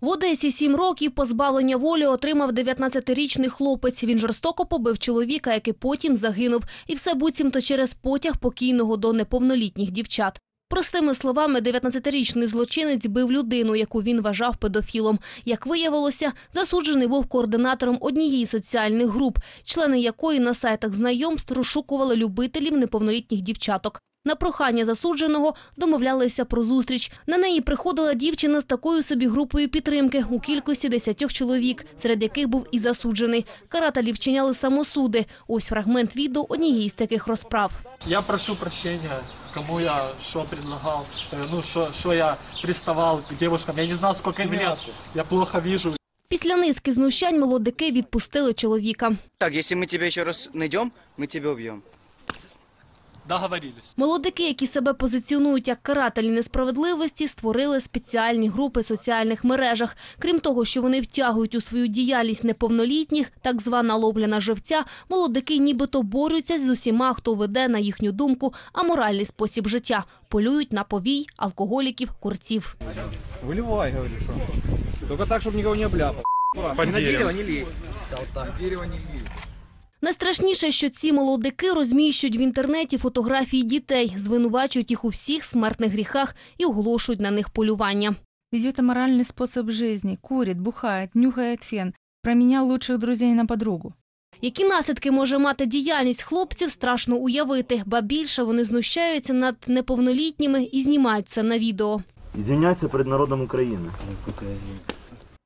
В Одесі сім років позбавлення волі отримав 19-річний хлопець. Він жорстоко побив чоловіка, який потім загинув. І все буцімто через потяг покійного до неповнолітніх дівчат. Простими словами, 19-річний злочинець бив людину, яку він вважав педофілом. Як виявилося, засуджений був координатором однієї соціальних груп, члени якої на сайтах знайомств розшукували любителів неповнолітніх дівчаток. На прохання засудженого домовлялися про зустріч. На неї приходила дівчина з такою собі групою підтримки у кількості десятьох чоловік, серед яких був і засуджений. Карателі вчиняли самосуди. Ось фрагмент відео однієї з таких розправ. Я прошу прощения, кому я что предлагал, э, ну что что я приставал к девушкам. Я не знал, сколько им лет. Я плохо вижу. Після низки знущань молодики відпустили чоловіка. Так, если мы тебя еще раз найдем, мы тебя убьем. Договорились. Молодики, які себе позиціонують як карателі несправедливості, створили спеціальні групи в соціальних мережах. Крім того, що вони втягують у свою діяльність неповнолітніх, так звана ловля на живця, молодики нібито борються з усіма, хто веде, на їхню думку, аморальний спосіб життя. Полюють на повій, алкоголіків, курців. Выливай, говоришь, что. Только так, чтобы никого не обляпал. Аккуратно. Не на дерево не лей. Найстрашніше, що ці молодики розміщують в інтернеті фотографії дітей, звинувачують їх у всіх смертних гріхах і оголошують на них полювання. Ведет аморальный способ жизни, курит, бухает, нюхает фен, променял лучших друзей на подругу. Які наслідки може мати діяльність хлопців, страшно уявити, ба більше вони знущаються над неповнолітніми і знімають це на відео. Извиняйся перед народом України.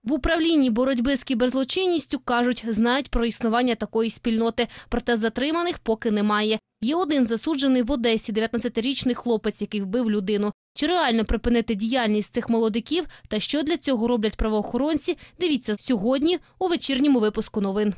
В управлінні боротьби з кіберзлочинністю кажуть, знають про існування такої спільноти, проте затриманих поки немає. Є один засуджений в Одесі, 19-річний хлопець, який вбив людину. Чи реально припинити діяльність цих молодиків та що для цього роблять правоохоронці? Дивіться сьогодні у вечірньому випуску новин.